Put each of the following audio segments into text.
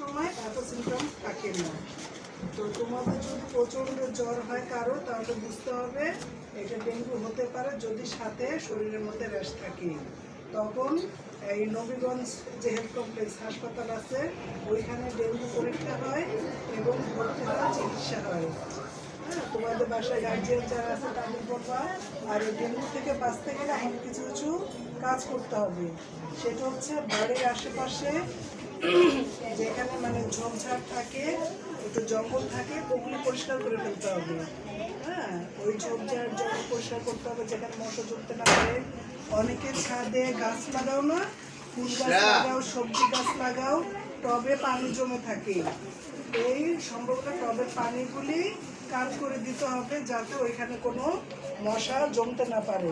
সময় এত সিমটম থাকে না তো তোমাদের যদি প্রচণ্ড জ্বর হয় কারও, তাহলে বুঝতে হবে এটা ডেঙ্গু হতে পারে যদি সাথে শরীরের মধ্যে র্যাশ থাকে। তখন এই নবীগঞ্জ যে হেলথ কমপ্লেক্স হাসপাতাল আছে, ওইখানে ডেঙ্গু পরীক্ষা হয় এবং ভর্তি হয় চিকিৎসা হয়। হ্যাঁ তোমাদের বাসায় গার্জিয়ান যারা আছে তাদের বলবা, আর এই ডেঙ্গু থেকে বাঁচতে গেলে আমাদের কিছু কিছু কাজ করতে হবে। সেটা হচ্ছে বাড়ির আশেপাশে যেখানে মানে ঝোপঝাড় থাকে একটু জঙ্গল থাকে ওগুলি পরিষ্কার করে ফেলতে হবে। হ্যাঁ ওই ঝোপঝাড় জঙ্গল পরিষ্কার করতে হবে যেখানে মশা জমতে না পারে। অনেকে ছাদে গাছ লাগাও না ফুল গাছ লাগাও সবজি গাছ লাগাও টবে পানি জমে থাকে। এই সম্ভবত টবের পানিগুলি কাজ করে দিতে হবে যাতে ওইখানে কোনো মশা জমতে না পারে।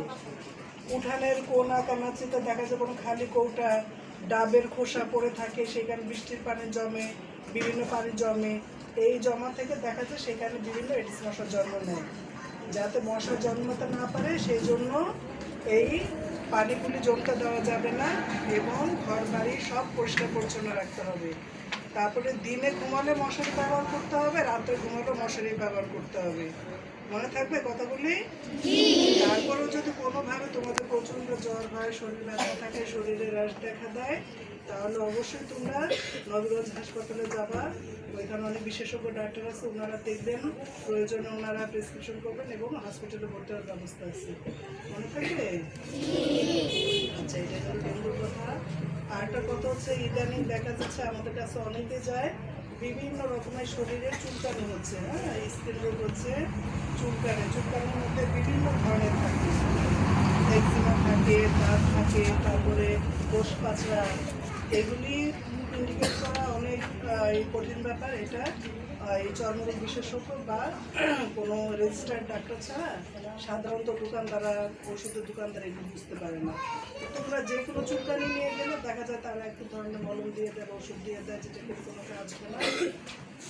উঠানের কোনা কানাচিতে দেখা যায় কোনো খালি কৌটা ডাবের খোসা পড়ে থাকে, সেখানে বৃষ্টির পানি জমে, বিভিন্ন পানি জমে। এই জমা থেকে দেখা যায় সেখানে বিভিন্ন এডিস মশার জন্ম নেয়। যাতে মশা জন্মাতে না পারে সেই জন্য এই পানিগুলি জমতে দেওয়া যাবে না এবং ঘর বাড়ি সব পরিষ্কার পরিচ্ছন্ন রাখতে হবে। তারপরে দিনে ঘুমালে মশারি ব্যবহার করতে হবে, রাতে ঘুমালে মশারি ব্যবহার করতে হবে। মনে থাকবে কথাগুলি তারপরেও যদি কোনোভাবে তোমাদের প্রচণ্ড জ্বর হয় শরীর ব্যথা থাকে শরীরে রাশ দেখা দেয় তাহলে অবশ্যই তোমরা নবীগঞ্জ হাসপাতালে যাবা। ওইখানে অনেক বিশেষজ্ঞ ডাক্তার আছে ওনারা দেখবেন প্রয়োজনে ওনারা প্রেসক্রিপশন করবেন এবং হসপিটালে ভর্তি হওয়ার ব্যবস্থা আছে। মনে থাকবে? আচ্ছা এটা ডেঙ্গুর কথা। আর একটা কথা হচ্ছে ইদানিং দেখা যাচ্ছে আমাদের কাছে অনেকে যায় বিভিন্ন রকমের শরীরে চুলকানি হচ্ছে হ্যাঁ? স্কিন রোগ হচ্ছে চুলকানি। চুলকানির মধ্যে বিভিন্ন ধরনের থাকে। একজিমা থাকে দাঁত থাকে, তারপরে কোষ পাচড়া। এগুলি ইন্ডিকেট করা অনেক কঠিন ব্যাপার এটা। এই চর্মরোগ বিশেষজ্ঞ বা কোনো রেজিস্টার্ড ডাক্তার ছাড়া সাধারণত দোকানদাররা ওষুধের দোকানদার এগুলো বুঝতে পারে না। তোমরা যে কোনো চুলকানি নিয়ে গেলে দেখা যায় তারা একটু ধরনের মলম দিয়ে দেয় ওষুধ দিয়ে দেয় যেটা কিন্তু কোনো কাজ না।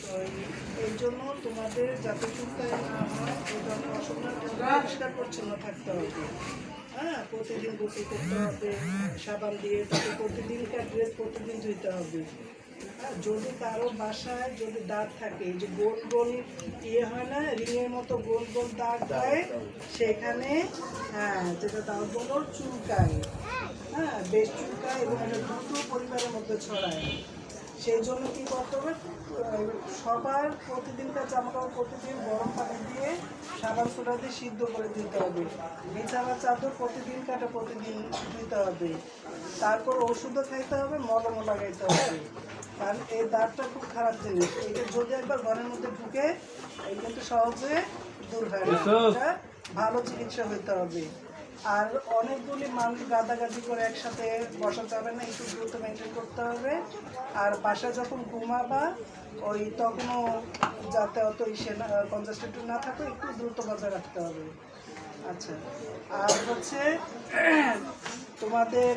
তো এই- জন্য তোমাদের যাতে চুলকানি না হয় এই ধরনের হয়, পরিষ্কার পরিচ্ছন্ন থাকতে হবে। হ্যাঁ প্রতিদিন গোসল করতে হবে সাবান দিয়ে তাকে প্রতিদিনকার ড্রেস প্রতিদিন ধুইতে হবে। যদি কারও বাসায় যদি দাঁত থাকে এই যে গোল গোল ইয়ে হয় না রিংয়ের মতো গোল গোল দাঁত হয় সেখানে হ্যাঁ যেটা দাগ বলো চুলকায়। হ্যাঁ বেশ চুলকায় এবং এটা দ্রুত পরিবারের মধ্যে ছড়ায়। সেই জন্য কি করতে হবে? সবার প্রতিদিনকার জামা কাপড় প্রতিদিন গরম পানি দিয়ে সাবান সোডা দিয়ে সিদ্ধ করে দিতে হবে। বিছানা চাদর প্রতিদিন কাটা প্রতিদিন দিতে হবে। তারপর ওষুধও খাইতে হবে মলমও লাগাইতে হবে। কারণ এই দাগটা খুব খারাপ জিনিস। এটা যদি একবার ঘরের মধ্যে ঢুকে এই কিন্তু সহজে দূর হয় না। ভালো চিকিৎসা হইতে হবে। আর অনেকগুলি মানুষ গাদাগাদি করে একসাথে বসা যাবে না, একটু দ্রুত মেনটেন করতে হবে। আর বাসা যখন ঘুমাবা, ওই তখনও যাতে অত ইসে না কনজাস্টেড না থাকে, একটু দ্রুত বজায় রাখতে হবে। আচ্ছা আর হচ্ছে তোমাদের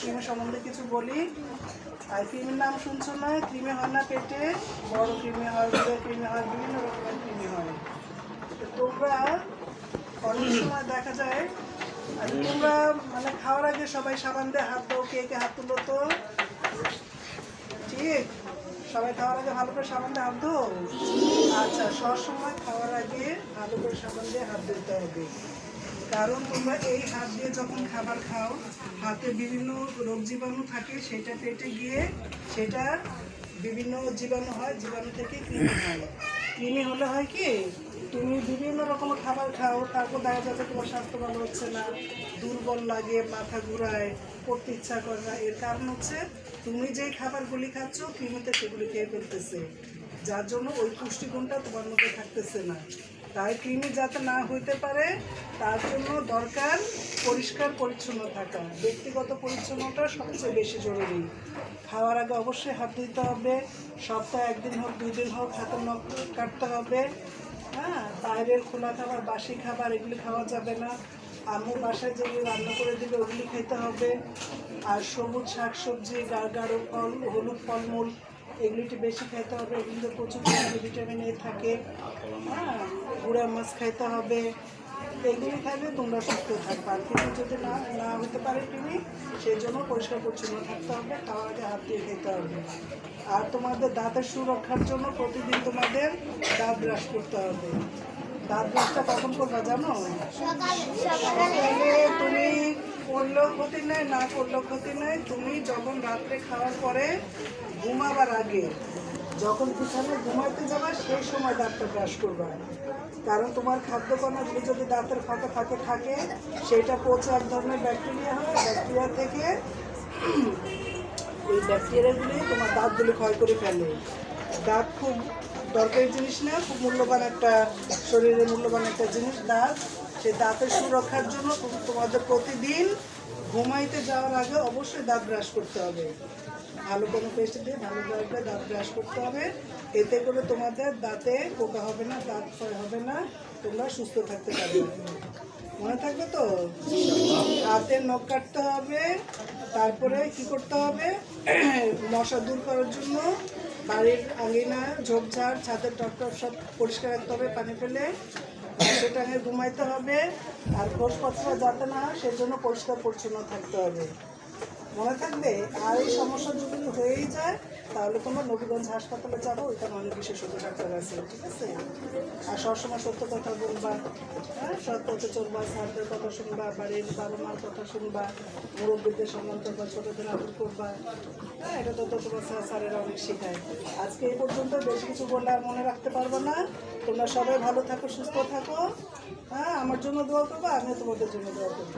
ক্রিমের সম্বন্ধে কিছু বলি? আর ক্রিমের নাম শুনছো না? ক্রিমে হয় না পেটে, বড় ক্রিমে হয় ক্রিমে হয়, বিভিন্ন রকমের ক্রিমে হয়। তোমরা অনেক সময় দেখা যায়, আর তোমরা মানে খাওয়ার আগে সবাই সাবান দিয়ে হাত দাও কে কে হাত তুলো তো? ঠিক? সবাই খাওয়ার আগে ভালো করে সাবান দিয়ে হাত ধো? আচ্ছা সবসময় খাওয়ার আগে ভালো করে সাবান দিয়ে হাত ধুতে হবে। কারণ তোমরা এই হাত দিয়ে যখন খাবার খাও, হাতে বিভিন্ন রোগ জীবাণু থাকে, সেটা পেটে গিয়ে সেটা বিভিন্ন জীবাণু হয়, জীবাণু থেকে কৃমি হয়। কৃমি হলে হয় কি? তুমি বিভিন্ন রকমের খাবার খাও, তারপর দেখা যাচ্ছে তোমার স্বাস্থ্য ভালো হচ্ছে না, দুর্বল লাগে, মাথা ঘুরায় করতে ইচ্ছা করে না। এর কারণ হচ্ছে তুমি যেই খাবারগুলি খাচ্ছ, কৃমিতে সেগুলি খেয়ে ফেলতেছে। যার জন্য ওই পুষ্টিগুণটা তোমার মধ্যে থাকতেছে না। তাই কৃমি যাতে না হইতে পারে, তার জন্য দরকার পরিষ্কার পরিচ্ছন্ন থাকা। ব্যক্তিগত পরিচ্ছন্নতা সবচেয়ে বেশি জরুরি। খাওয়ার আগে অবশ্যই হাত ধুইতে হবে, সপ্তাহে একদিন হোক, দুই দিন হোক, হাতের নখ কাটতে হবে। হ্যাঁ বাইরের খোলা খাবার, বাসি খাবার, এগুলি খাওয়া যাবে না। আম্মু বাসায় যেগুলি রান্না করে দিলে ওগুলি খেতে হবে। আর সবুজ শাক সবজি গাঢ় ফল, হলুদ ফলমূল একটু বেশি খাইতে হবে। এগুলিতে প্রচুর ভিটামিন এ থাকে। হ্যাঁ গুঁড়া মাছ খাইতে হবে। এগুলি খাইলে তোমরা সুস্থ থাকবে। আর কৃমি যদি না না হতে পারে তুমি সেই জন্য পরিষ্কার পরিচ্ছন্ন থাকতে হবে খাওয়ার আগে হাত দিয়ে খেতে হবে। আর তোমাদের দাঁতের সুরক্ষার জন্য প্রতিদিন তোমাদের দাঁত ব্রাশ করতে হবে। দাঁত ব্রাশটা কখন করবা জানো? তুমি করলেও ক্ষতি নেই না করলেও ক্ষতি নেই তুমি যখন রাত্রে খাওয়ার পরে ঘুমাবার আগে যখন বিছানে ঘুমাইতে যাবে, সেই সময় দাঁতটা ব্রাশ করবা। কারণ তোমার খাদ্য কণাগুলো যদি দাঁতের ফাঁকে ফাঁকে থাকে, সেটা পচে এক ধরনের ব্যাকটেরিয়া হয়। ব্যাকটেরিয়া থেকে এই ব্যাকটেরিয়াগুলি তোমার দাঁতগুলি ক্ষয় করে ফেলে। দাঁত খুব দরকারি জিনিস না, খুব মূল্যবান একটা শরীরের মূল্যবান একটা জিনিস দাঁত। সেই দাঁতের সুরক্ষার জন্য তোমাদের প্রতিদিন ঘুমাইতে যাওয়ার আগে অবশ্যই দাঁত ব্রাশ করতে হবে। ভালো কোনো পেস্ট দিয়ে ভালো করে দাঁত ব্রাশ করতে হবে। এতে করে তোমাদের দাঁতে পোকা হবে না, দাঁত ক্ষয় হবে না। তোমরা সুস্থ থাকতে পারবে। মনে থাকবে তো? হাতে নখ কাটতে হবে, তারপরে কি করতে হবে? মশা দূর করার জন্য বাড়ির আঙিনা, ঝোপঝাড়, ছাদের টপ টপ সব পরিষ্কার রাখতে হবে পানি ফেলে। সেটা ঘুমাইতে হবে। আর ঘোষপত্র যাতে না সেজন্য পরিষ্কার পরিচ্ছন্ন থাকতে হবে। মনে থাকবে, আর এই সমস্যা যদি হয়েই যায়, তাহলে তোমরা নবীগঞ্জ হাসপাতালে যাব ওইখানে অনেক বিশেষজ্ঞ ডাক্তার আছে, ঠিক আছে? আর সবসময় সত্য কথা বলবা হ্যাঁ? সৎ পথে চলবা, স্যারদের কথা শুনবা বাড়ির বাবা মার কথা শুনবা, মুরব্বীদের সম্মান করবা, ছোটদের আদর করবা হ্যাঁ? এটা তো তোমার স্যার, স্যারেরা অনেক শেখায়। আজকে এই পর্যন্ত বেশ কিছু বললে আর মনে রাখতে পারব না। তোমরা সবাই ভালো থাকো, সুস্থ থাকো হ্যাঁ? আমার জন্য দোয়া করব, আমিও তোমাদের জন্য দোয়া করব।